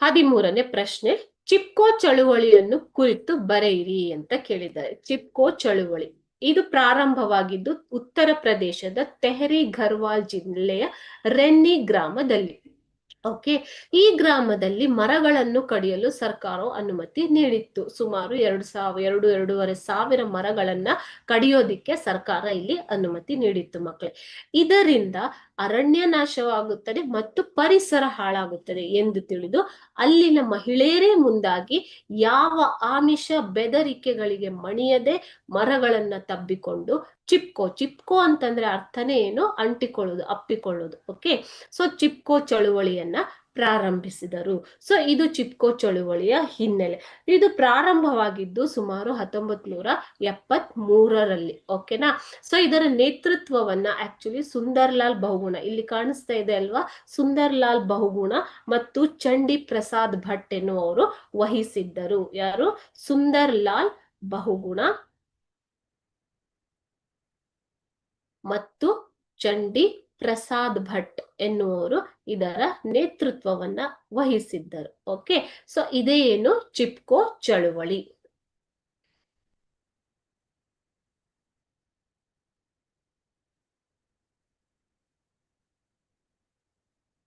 ಹದಿಮೂರನೇ ಪ್ರಶ್ನೆ, ಚಿಪ್ಕೋ ಚಳುವಳಿಯನ್ನು ಕುರಿತು ಬರೆಯಿರಿ ಅಂತ ಕೇಳಿದ್ದಾರೆ. ಚಿಪ್ಕೋ ಚಳುವಳಿ. ಇದು ಪ್ರಾರಂಭವಾಗಿದ್ದು ಉತ್ತರ ಪ್ರದೇಶದ ತೆಹರಿ ಘರ್ವಾಲ್ ಜಿಲ್ಲೆಯ ರೆನ್ನಿ ಗ್ರಾಮದಲ್ಲಿ. ಓಕೆ, ಈ ಗ್ರಾಮದಲ್ಲಿ ಮರಗಳನ್ನು ಕಡಿಯಲು ಸರ್ಕಾರವು ಅನುಮತಿ ನೀಡಿತ್ತು. ಸುಮಾರು ಎರಡು ಸಾವಿರ ಎರಡು, ಎರಡೂವರೆ ಸಾವಿರ ಮರಗಳನ್ನ ಕಡಿಯೋದಿಕ್ಕೆ ಸರ್ಕಾರ ಇಲ್ಲಿ ಅನುಮತಿ ನೀಡಿತ್ತು ಮಕ್ಕಳೇ ಇದರಿಂದ ಅರಣ್ಯ ನಾಶವಾಗುತ್ತದೆ ಮತ್ತು ಪರಿಸರ ಹಾಳಾಗುತ್ತದೆ ಎಂದು ತಿಳಿದು ಅಲ್ಲಿನ ಮಹಿಳೆಯರೇ ಮುಂದಾಗಿ ಯಾವ ಆಮಿಷ ಬೆದರಿಕೆಗಳಿಗೆ ಮಣಿಯದೆ ಮರಗಳನ್ನ ತಬ್ಬಿಕೊಂಡು ಚಿಪ್ಕೋ ಚಿಪ್ಕೋ ಅಂತಂದ್ರೆ ಅರ್ಥನೇ ಏನು? ಅಂಟಿಕೊಳ್ಳೋದು, ಅಪ್ಪಿಕೊಳ್ಳೋದು ಓಕೆ ಸೊ ಚಿಪ್ಕೋ ಚಳುವಳಿಯನ್ನ ಪ್ರಾರಂಭಿಸಿದರು. ಸೊ ಇದು ಚಿಪ್ಕೋ ಚಳುವಳಿಯ ಹಿನ್ನೆಲೆ. ಇದು ಪ್ರಾರಂಭವಾಗಿದ್ದು ಸುಮಾರು ಹತ್ತೊಂಬತ್ ನೂರ ಎಪ್ಪತ್ ಮೂರರಲ್ಲಿ ಓಕೆನಾ ಸೊ ಇದರ ನೇತೃತ್ವವನ್ನ ಆಕ್ಚುಲಿ ಸುಂದರ್ಲಾಲ್ ಬಹುಗುಣ. ಇಲ್ಲಿ ಕಾಣಿಸ್ತಾ ಇದೆ ಅಲ್ವಾ? ಸುಂದರ್ಲಾಲ್ ಬಹುಗುಣ ಮತ್ತು ಚಂಡಿ ಪ್ರಸಾದ್ ಭಟ್ ಎನ್ನುವರು ವಹಿಸಿದ್ದರು. ಯಾರು? ಸುಂದರ್ಲಾಲ್ ಬಹುಗುಣ ಮತ್ತು ಚಂಡಿ ಪ್ರಸಾದ್ ಭಟ್ ಎನ್ನುವರು ಇದರ ನೇತೃತ್ವವನ್ನ ವಹಿಸಿದ್ದರು. ಓಕೆ ಸೊ ಇದೇನು ಚಿಪ್ಕೋ ಚಳುವಳಿ.